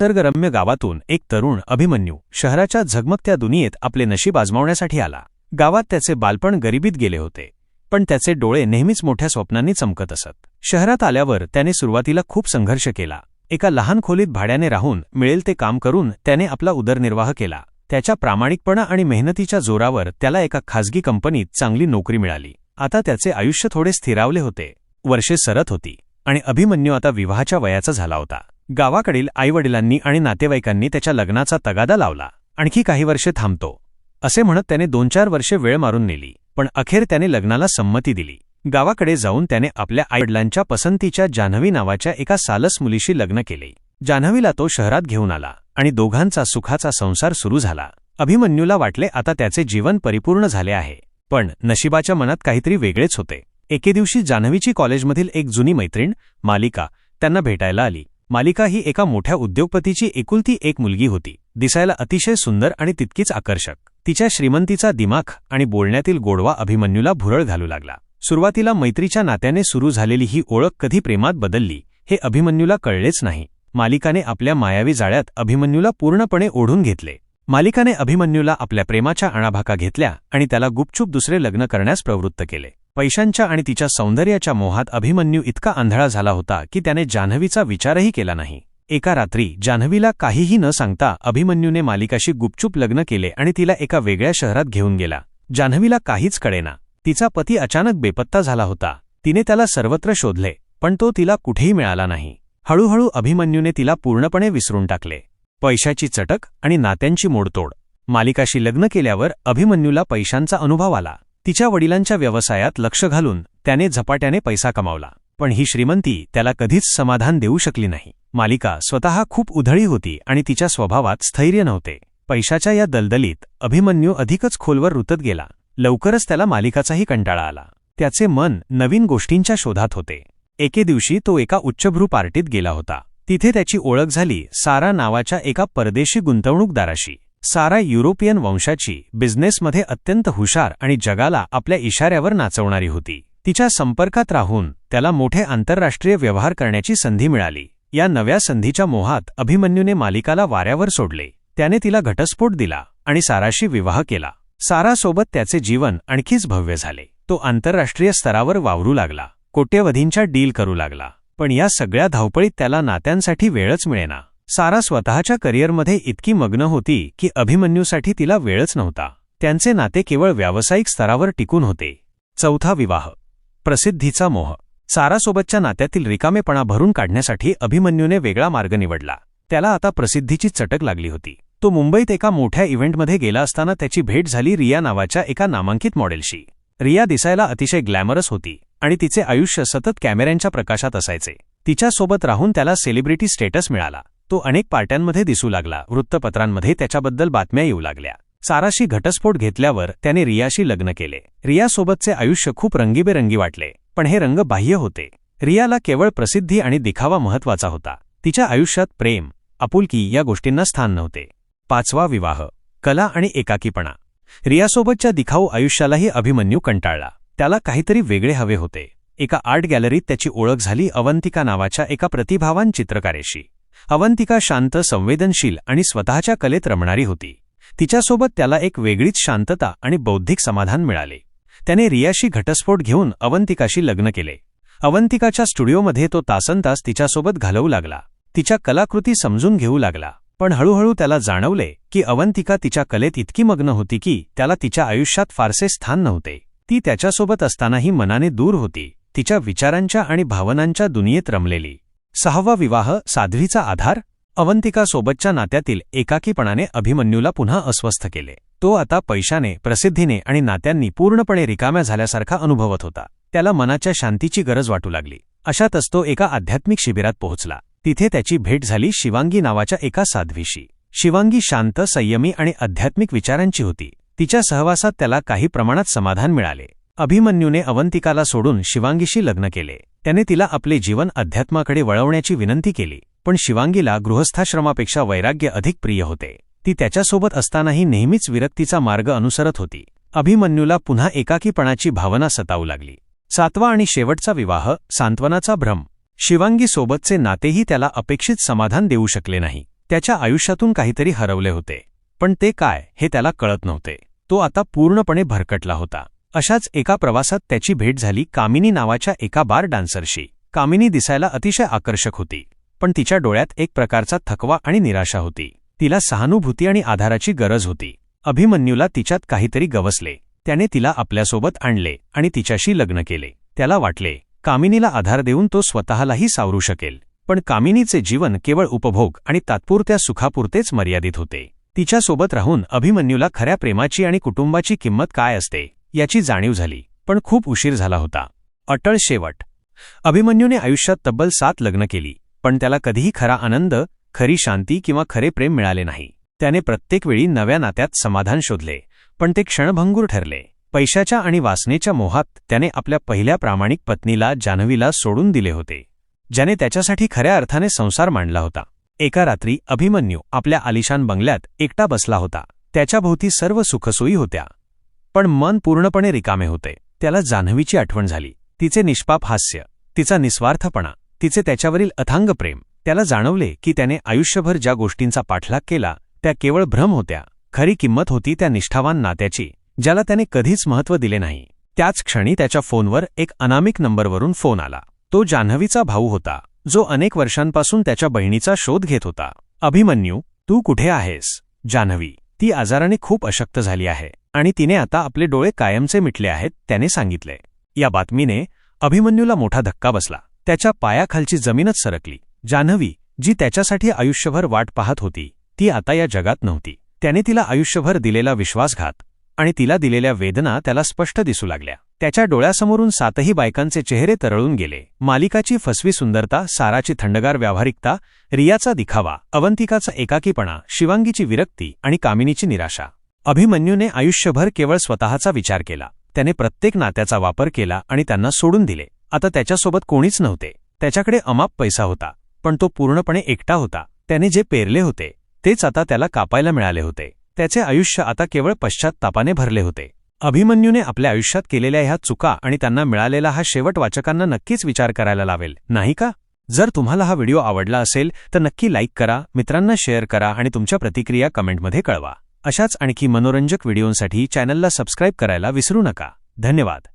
निसर्गरम्य गावातून एक तरुण अभिमन्यू शहराच्या झगमगत्या दुनियेत आपले नशीब आजमावण्यासाठी आला. गावात त्याचे बालपण गरिबीत गेले होते पण त्याचे डोळे नेहमीच मोठ्या स्वप्नांनी चमकत असत. शहरात आल्यावर त्याने सुरुवातीला खूप संघर्ष केला. एका लहान खोलीत भाड्याने राहून मिळेल ते काम करून त्याने आपला उदरनिर्वाह केला. त्याच्या प्रामाणिकपणा आणि मेहनतीच्या जोरावर त्याला एका खासगी कंपनीत चांगली नोकरी मिळाली. आता त्याचे आयुष्य थोडे स्थिरावले होते वर्षे सरत होती आणि अभिमन्यू आता विवाहाच्या वयाचा झाला होता. गावाकडील आईवडिलांनी आणि नातेवाईकांनी त्याच्या लग्नाचा तगादा लावला. आणखी काही वर्षे थांबतो. असे म्हणत त्याने दोन चार वर्षे वेळ मारून नेली. पण अखेर त्याने लग्नाला संमती दिली. गावाकडे जाऊन त्याने आपल्या आईवडिलांच्या पसंतीच्या जान्हवी नावाच्या एका सालस मुलीशी लग्न केले. जान्हवीला तो शहरात घेऊन आला आणि दोघांचा सुखाचा संसार सुरू झाला. अभिमन्यूला वाटले आता त्याचे जीवन परिपूर्ण झाले आहे. पण नशिबाच्या मनात काहीतरी वेगळेच होते. एके दिवशी जान्हवीची कॉलेजमधील एक जुनी मैत्रीण मालिका त्यांना भेटायला आली. मालिका ही एका मोठ्या उद्योगपतीची एकुलती एक मुलगी होती. दिसायला अतिशय सुंदर आणि तितकीच आकर्षक. तिच्या श्रीमंतीचा दिमाख आणि बोलण्यातील गोडवा अभिमन्यूला भुरळ घालू लागला. सुरुवातीला मैत्रीच्या नात्याने सुरू झालेली ही ओळख कधी प्रेमात बदलली हे अभिमन्यूला कळलेच नाही. मालिकाने आपल्या मायावी जाळ्यात अभिमन्यूला पूर्णपणे ओढून घेतले. मालिकाने अभिमन्यूला आपल्या प्रेमाच्या अणाभाका घेतल्या आणि त्याला गुपचूप दुसरे लग्न करण्यास प्रवृत्त केले. पैशांच्या आणि तिच्या सौंदर्याच्या मोहात अभिमन्यू इतका आंधळा झाला होता की त्याने जान्हवीचा विचारही केला नाही. एका रात्री जान्हवीला काहीही न सांगता अभिमन्यूने मालिकाशी गुपचूप लग्न केले आणि तिला एका वेगळ्या शहरात घेऊन गेला. जान्हवीला काहीच कळेना. तिचा पती अचानक बेपत्ता झाला होता. तिने त्याला सर्वत्र शोधले पण तो तिला कुठेही मिळाला नाही. हळूहळू अभिमन्यूने तिला पूर्णपणे विसरून टाकले. पैशाची चटक आणि नात्यांची मोडतोड. मालिकाशी लग्न केल्यावर अभिमन्यूला पैशांचा अनुभव आला. तिच्या वडिलांच्या व्यवसायात लक्ष घालून त्याने झपाट्याने पैसा कमावला. पण ही श्रीमंती त्याला कधीच समाधान देऊ शकली नाही. मालिका स्वतः खूप उधळी होती आणि तिच्या स्वभावात स्थैर्य नव्हते. पैशाच्या या दलदलीत अभिमन्यू अधिकच खोलवर रुतत गेला. लवकरच त्याला मालिकाचाही कंटाळा आला. त्याचे मन नवीन गोष्टींच्या शोधात होते. एके दिवशी तो एका उच्चभ्रू पार्टीत गेला होता. तिथे त्याची ओळख झाली सारा नावाच्या एका परदेशी गुंतवणूकदाराशी. सारा युरोपियन वंशाची बिझनेसमध्ये अत्यंत हुशार आणि जगाला आपल्या इशाऱ्यावर नाचवणारी होती. तिच्या संपर्कात राहून त्याला मोठे आंतरराष्ट्रीय व्यवहार करण्याची संधी मिळाली. या नव्या संधीच्या मोहात अभिमन्यूने मालिकाला वाऱ्यावर सोडले. त्याने तिला घटस्फोट दिला आणि साराशी विवाह केला. सारासोबत त्याचे जीवन आणखीच भव्य झाले. तो आंतरराष्ट्रीय स्तरावर वावरू लागला. कोट्यवधींच्या डील करू लागला. पण या सगळ्या धावपळीत त्याला नात्यांसाठी वेळच मिळेना. सारा स्वतःच्या करिअरमध्ये इतकी मग्न होती की अभिमन्यूसाठी तिला वेळच नव्हता. त्यांचे नाते केवळ व्यावसायिक स्तरावर टिकून होते. चौथा विवाह. प्रसिद्धीचा मोह. सारासोबतच्या नात्यातील रिकामेपणा भरून काढण्यासाठी अभिमन्यूने वेगळा मार्ग निवडला. त्याला आता प्रसिद्धीची चटक लागली होती. तो मुंबईत एका मोठ्या इव्हेंटमध्ये गेला असताना त्याची भेट झाली रिया नावाच्या एका नामांकित मॉडेलशी. रिया दिसायला अतिशय ग्लॅमरस होती आणि तिचे आयुष्य सतत कॅमेऱ्यांच्या प्रकाशात असायचे. तिच्यासोबत राहून त्याला सेलिब्रिटी स्टेटस मिळाला. तो अनेक पार्ट्यांमध्ये दिसू लागला. वृत्तपत्रांमध्ये त्याच्याबद्दल बातम्या येऊ लागल्या. साराशी घटस्फोट घेतल्यावर त्याने रियाशी लग्न केले. रियासोबतचे आयुष्य खूप रंगीबेरंगी वाटले पण हे रंग बाह्य होते. रियाला केवळ प्रसिद्धी आणि दिखावा महत्त्वाचा होता. तिच्या आयुष्यात प्रेम आपुलकी या गोष्टींना स्थान नव्हते. पाचवा विवाह कला आणि एकाकीपणा. रियासोबतच्या दिखाऊ आयुष्यालाही अभिमन्यू कंटाळला. त्याला काहीतरी वेगळे हवे होते. एका आर्ट गॅलरीत त्याची ओळख झाली अवंतिका नावाच्या एका प्रतिभावान चित्रकारेशी. अवंतिका शांत संवेदनशील आणि स्वतःच्या कलेत रमणारी होती. तिच्यासोबत त्याला एक वेगळीच शांतता आणि बौद्धिक समाधान मिळाले. त्याने रियाशी घटस्फोट घेऊन अवंतिकाशी लग्न केले. अवंतिकाच्या स्टुडिओमध्ये तो तासनतास तिच्यासोबत घालवू लागला. तिच्या कलाकृती समजून घेऊ लागला. पण हळूहळू त्याला जाणवले की अवंतिका तिच्या कलेत इतकी मग्न होती की त्याला तिच्या आयुष्यात फारसे स्थान नव्हते. ती त्याच्यासोबत असतानाही मनाने दूर होती. तिच्या विचारांच्या आणि भावनांच्या दुनियेत रमलेली. सहावा विवाह साध्वीचा आधार. अवंतिकासोबतच्या नात्यातील एकाकीपणाने अभिमन्यूला पुन्हा अस्वस्थ केले. तो आता पैशाने प्रसिद्धीने आणि नात्यांनी पूर्णपणे रिकाम्या झाल्यासारखा अनुभवत होता. त्याला मनाच्या शांतीची गरज वाटू लागली. अशातच तो एका आध्यात्मिक शिबिरात पोहोचला. तिथे त्याची भेट झाली शिवांगी नावाच्या एका साध्वीशी. शिवांगी शांत संयमी आणि आध्यात्मिक विचारांची होती. तिच्या सहवासात त्याला काही प्रमाणात समाधान मिळाले. अभिमन्यूने अवंतिकाला सोडून शिवांगीशी लग्न केले. त्याने तिला आपले जीवन अध्यात्माकडे वळवण्याची विनंती केली पण शिवांगीला गृहस्थाश्रमापेक्षा वैराग्य अधिक प्रिय होते. ती त्याच्यासोबत असतानाही नेहमीच विरक्तीचा मार्ग अनुसरत होती. अभिमन्यूला पुन्हा एकाकीपणाची भावना सतावू लागली. सातवा आणि शेवटचा विवाह सांत्वनाचा भ्रम. शिवांगीसोबतचे नातेही त्याला अपेक्षित समाधान देऊ शकले नाही. त्याच्या आयुष्यातून काहीतरी हरवले होते. पण ते काय हे त्याला कळत नव्हते. तो आता पूर्णपणे भरकटला होता. अशाच एका प्रवासात त्याची भेट झाली कामिनी नावाच्या एका बार डान्सरशी. कामिनी दिसायला अतिशय आकर्षक होती पण तिच्या डोळ्यात एक प्रकारचा थकवा आणि निराशा होती. तिला सहानुभूती आणि आधाराची गरज होती. अभिमन्यूला तिच्यात काहीतरी गवसले. त्याने तिला आपल्यासोबत आणले आणि तिच्याशी लग्न केले. त्याला वाटले कामिनीला आधार देऊन तो स्वतःलाही सावरू शकेल. पण कामिनीचे जीवन केवळ उपभोग आणि तात्पुरत्या सुखापुरतेच मर्यादित होते. तिच्यासोबत राहून अभिमन्यूला खऱ्या प्रेमाची आणि कुटुंबाची किंमत काय असते? याची जाणीव झाली पण खूप उशीर झाला होता. अटळ शेवट. अभिमन्यूने आयुष्यात तब्बल सात लग्न केली पण त्याला कधीही खरा आनंद खरी शांती किंवा खरे प्रेम मिळाले नाही. त्याने प्रत्येक वेळी नव्या नात्यात समाधान शोधले पण ते क्षणभंगूर ठरले. पैशाच्या आणि वासनेच्या मोहात त्याने आपल्या पहिल्या प्रामाणिक पत्नीला जान्हवीला सोडून दिले होते ज्याने त्याच्यासाठी खऱ्या अर्थाने संसार मांडला होता. एका रात्री अभिमन्यू आपल्या आलिशान बंगल्यात एकटा बसला होता. त्याच्याभोवती सर्व सुखसोयी होत्या. पण मन पूर्णपणे रिकामे होते. त्याला जान्हवीची आठवण झाली. तिचे निष्पाप हास्य तिचा निस्वार्थपणा तिचे त्याच्यावरील अथांग प्रेम त्याला जाणवले की त्याने आयुष्यभर ज्या गोष्टींचा पाठलाग केला त्या केवळ भ्रम होत्या. खरी किंमत होती त्या निष्ठावान नात्याची ज्याला त्याने कधीच महत्त्व दिले नाही. त्याच क्षणी त्याच्या फोनवर एक अनामिक नंबरवरून फोन आला. तो जान्हवीचा भाऊ होता जो अनेक वर्षांपासून त्याच्या बहिणीचा शोध घेत होता. अभिमन्यू तू कुठे आहेस? जान्हवी ती आजाराने खूप अशक्त झाली आहे. आणि तिने आता आपले डोळे कायमचे मिटले आहेत त्याने सांगितले. या बातमीने अभिमन्यूला मोठा धक्का बसला. त्याच्या पायाखालची जमीनच सरकली. जान्हवी जी त्याच्यासाठी आयुष्यभर वाट पाहत होती ती आता या जगात नव्हती. त्याने तिला आयुष्यभर दिलेला विश्वासघात आणि तिला दिलेल्या वेदना त्याला स्पष्ट दिसू लागल्या. त्याच्या डोळ्यासमोरून सातही बायकांचे चेहरे तरळून गेले. मालिकाची फसवी सुंदरता साराची थंडगार व्यावहारिकता रियाचा दिखावा अवंतिकाचा एकाकीपणा शिवांगीची विरक्ती आणि कामिनीची निराशा. अभिमन्यूने आयुष्यभर केवळ स्वतःचा विचार केला. त्याने प्रत्येक नात्याचा वापर केला आणि त्यांना सोडून दिले. आता त्याच्यासोबत कोणीच नव्हते. त्याच्याकडे अमाप पैसा होता. पण तो पूर्णपणे एकटा होता. त्याने जे पेरले होते तेच आता त्याला कापायला मिळाले होते. त्याचे आयुष्य आता केवळ पश्चात्तापाने भरले होते. अभिमन्यूने आपल्या आयुष्यात केलेल्या ह्या चुका आणि त्यांना मिळालेला हा शेवट वाचकांना नक्कीच विचार करायला लावेल. नाही का? जर तुम्हाला हा व्हिडिओ आवडला असेल तर नक्की लाईक करा मित्रांना शेअर करा आणि तुमच्या प्रतिक्रिया कमेंटमध्ये कळवा. अशाच आणखी मनोरंजक व्हिडिओंसाठी चॅनलला सबस्क्राईब करायला विसरू नका. धन्यवाद.